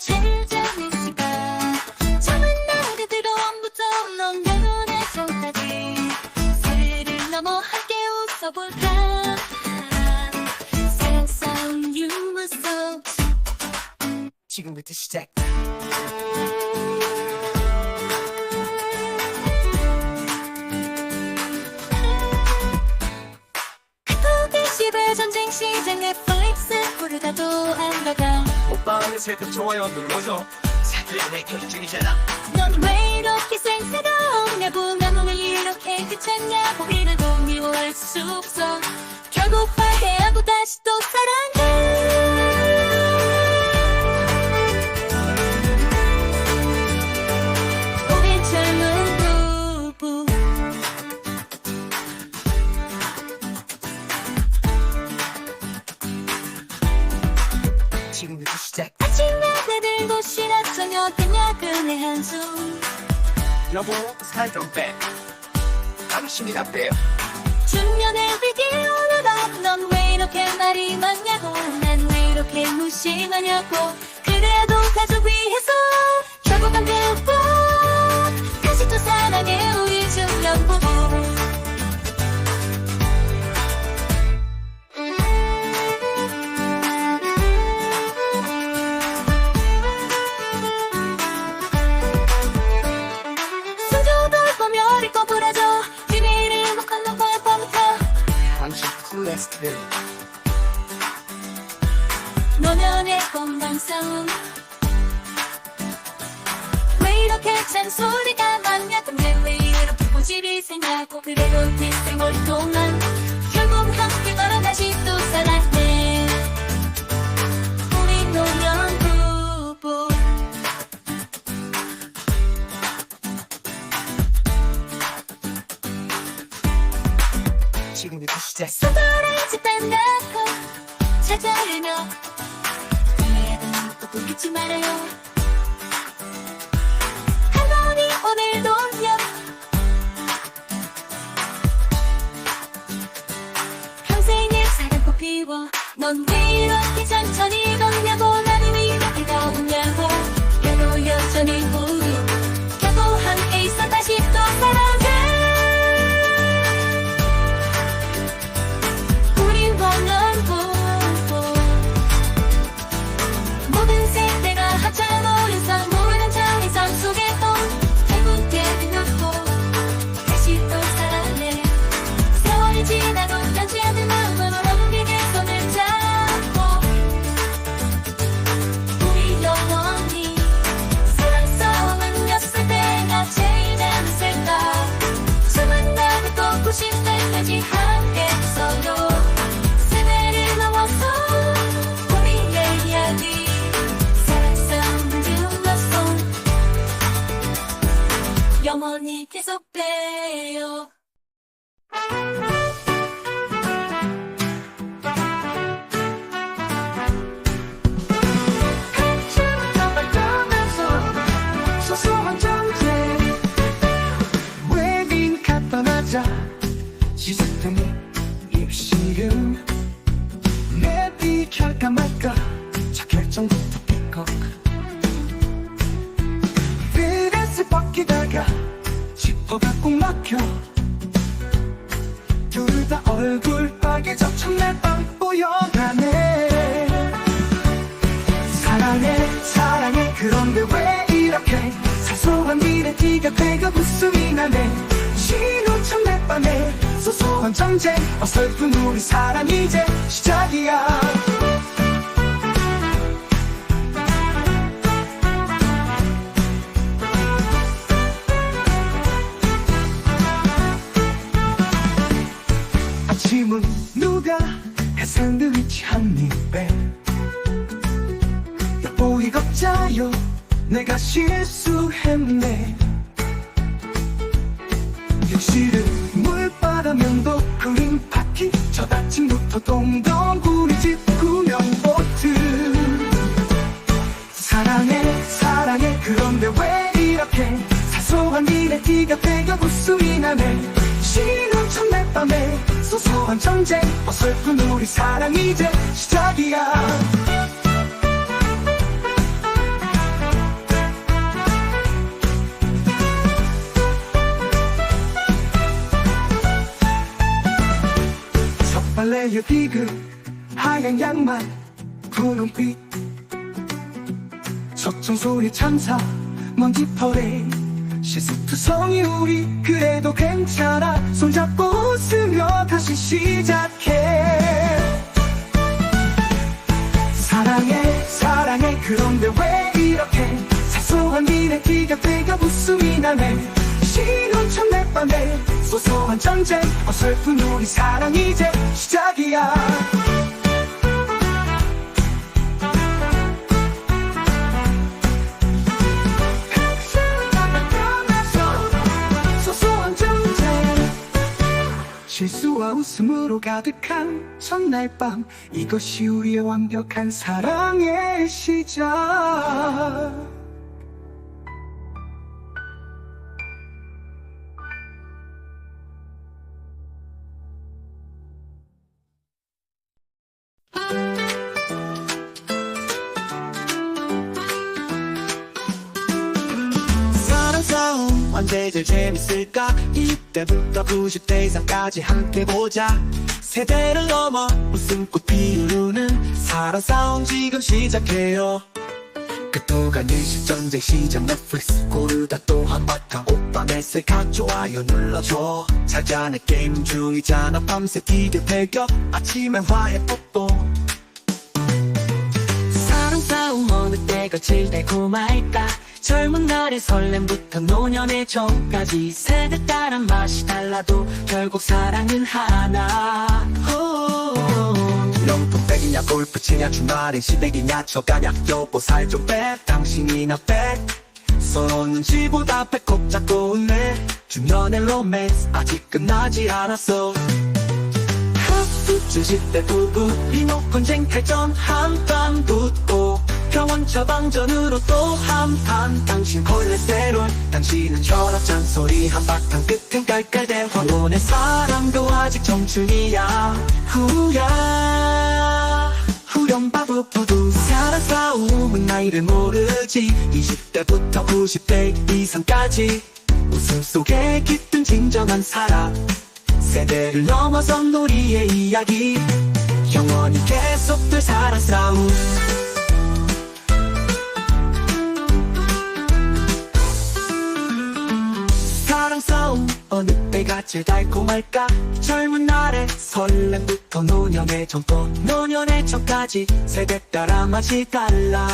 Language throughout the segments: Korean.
제일 재밌을까? 처음 날에 들어옴부터 넌 눈에 손까지. 새를 넘어 함께 웃어볼까? 싸움 유머 속. 지금부터 시작. 전쟁 넷 새벽 좋아요 눌러줘 사들의 결정이잖아. 넌 왜 이렇게 생사가 보면 오늘 이렇게 귀찮냐고 이래도 미워할 수 없어. 결국 화해하고 다시 또 사랑해 나 빼요. 중년의 위기오는 넌왜 이렇게 말이 많냐고. 난 왜 이렇게 무심하냐고. 그래도 가족 위해서 결국 안 되고 다시 또 사랑해. 우리 중년 부부 쿨레스트 노년의 건강 싸움. 왜 이렇게 잔소리가 많냐 근데 왜 이렇게 고집이 세냐고 그래도 뒷생 머리 동 지퍼가 꼭 막혀. 둘 다 얼굴 빨개져 첫날 밤 보여가네. 사랑해 사랑해 그런데 왜 이렇게 사소한 일에 티가 되고 웃음이 나네. 신호천 내 밤에 소소한 전쟁 어설픈 우리 사랑 이제 시작이야 욕실은 물바다면도 그린 바퀴 첫 아침부터 동동 우리 집 구명 보트. 사랑해 사랑해 그런데 왜 이렇게 사소한 일에 티가 되고 웃음이 나네? 신혼첫 날 밤에 소소한 전쟁 어설픈 우리 사랑 이제 시작이야 빨래의 비그 하얀 양말 분홍빛. 적청소의 찬사 먼지 퍼레 시스투성이 우리 그래도 괜찮아. 손잡고 웃으며 다시 시작해. 사랑해 사랑해 그런데 왜 이렇게 사소한 일에 티격태격 웃음이 나네 신혼첫 낮밤에 소소한 전쟁 어설픈 우리 사랑 이제 시작이야. 소소한 전쟁. 실수와 웃음으로 가득한 첫날 밤 이것이 우리의 완벽한 사랑의 시작 언제 제일 재밌을까? 이때부터 90대 이상까지 함께 보자. 세대를 넘어 웃음꽃 피우는 사랑 싸움 지금 시작해요. 끝도 가는 시전쟁 시작 넷플릭스 고르다 또 한바탕 오빠 메셀카 좋아요 눌러줘. 자자는 게임 중이잖아. 밤새 티드 배겨 아침엔 화해 뽀뽀. 사랑 싸움 어느 때가 제일 달콤할까 젊은 날의 설렘부터 노년의 정까지. 세대 따라 맛이 달라도 결국 사랑은 하나. 명품 백이냐 골프 치냐 주말엔 시댁이냐 저가냐 여보 살 좀 빼. 당신이나 빼. 서로는 눈치보다 배꼽 잡고 웃네 중년의 로맨스 아직 끝나지 않았어. 하프트 10대 부부 리모컨 쟁탈전 한판 붙고 병원 처방전으로 또 한판 당신 콜레스테롤 당신은 혈압 잔소리 한바탕 끝엔 깔깔대 황혼의 사랑도 아직 청춘이야. 후야. 후렴바부부두 사랑 싸움은 나이를 모르지. 20대부터 90대 이상까지 웃음 속에 깃든 진정한 사랑. 세대를 넘어선 우리의 이야기. 영원히 계속될 사랑 싸움 제일 달콤할까? 젊은 날의 설렘부터 노년의 정도 노년의 정까지 세대 따라 맛이 달라.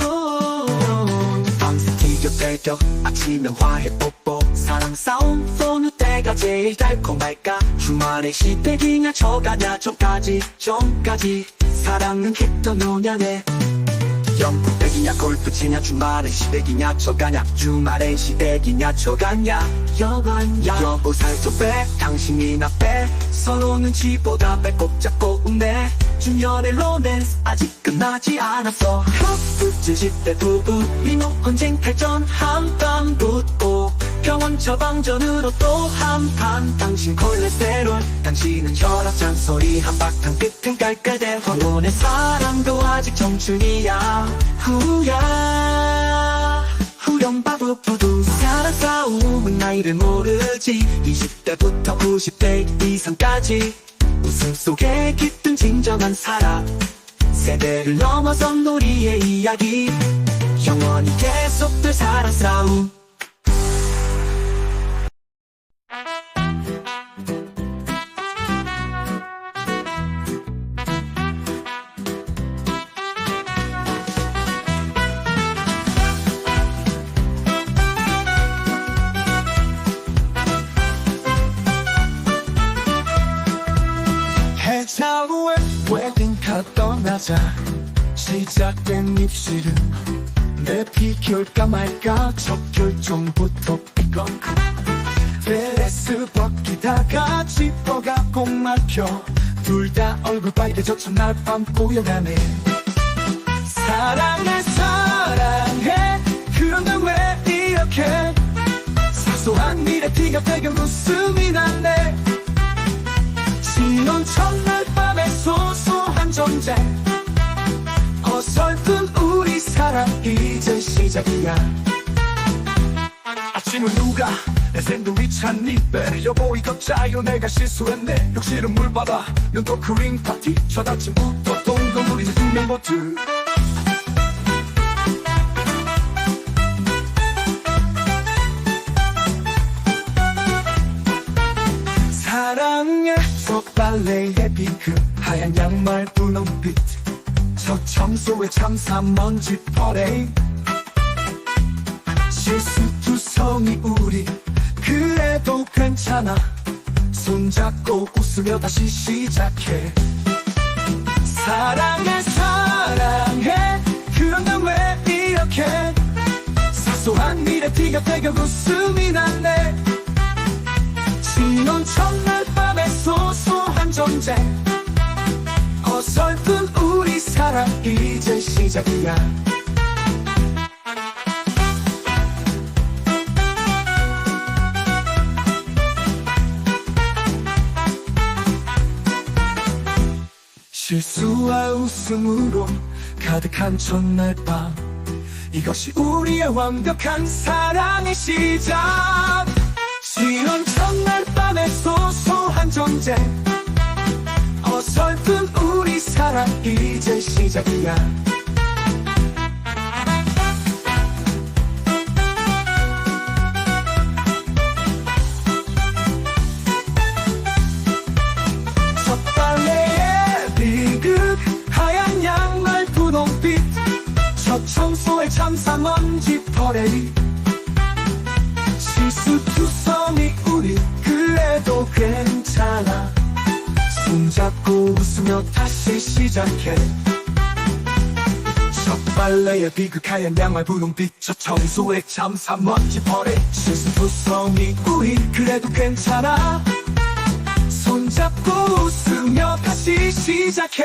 오, 밤새 티격태격 아침엔 화해 뽀뽀 사랑 싸움 어느 때가 제일 달콤할까? 주말에 시댁이냐 저가냐 전까지 전까지. 사랑은 했던 노년에 영국백이냐 골프치냐 주말엔 시댁이냐 저가냐 주말엔 시댁이냐 저가냐 여가냐 여보 살좀 빼 당신이나 빼 서로 눈치보다 배꼽 잡고 웃네 중년의 로맨스 아직 끝나지 않았어 하프트 10대 부부 리모컨 쟁탈전 한판 붙고 병원 처방전으로 또 한판 당신 콜레스테롤 당신은 혈압 잔소리 한바탕 끝엔 깔깔대 황혼의 사랑도 아직 청춘이야. 후야. 후렴바부부두 사랑 싸움은 나이를 모르지. 20대부터 90대 이상까지. 웃음 속에 깃든 진정한 사랑. 세대를 넘어선 우리의 이야기. 영원히 계속될 사랑 싸움 떠나자 시작된 입술은 내 비켜올까 말까? 첫 결정부터 삐걱 드레스 벗기다가 지퍼가 꼭 막혀. 둘 다 얼굴 빨개져 첫날 밤 꼬여가네. 사랑해 사랑해. 그런데 왜 이렇게? 사소한 일에 티격태격 웃음이 나네 신혼 첫날 밤의 소소한 전쟁 어설픈 우리 사랑 이제 시작이야. 아침을 누가 내 샌드위치 한입에 여보 이거 짜요 내가 실수했네. 욕실은 물바다 눈도 크림 파티 첫 아침부터 동동물이지 두명 버트 사랑해 속발레의 핑크 하얀 양말 분홍빛. 저 청소에 참사 먼지 퍼레이. 실수투성이 우리. 그래도 괜찮아. 손잡고 웃으며 다시 시작해. 사랑해 사랑해. 그런데 왜 이렇게? 사소한 일에 티격태격 웃음이 났네. 신혼 첫날 전쟁 어설픈 우리 사랑 이제 시작이야. 실수와 웃음으로 가득한 첫날 밤 이것이 우리의 완벽한 사랑의 시작. 신혼 첫날 밤의 소소한 전쟁 어설픈 우리 사랑 이제 시작이야 다시 시작해. 첫 발레의 비극하얀 양말 분홍빛 첫 청소에 참사 먼지 버리 실수투성이 우리 그래도 괜찮아? 손잡고 웃으며 다시 시작해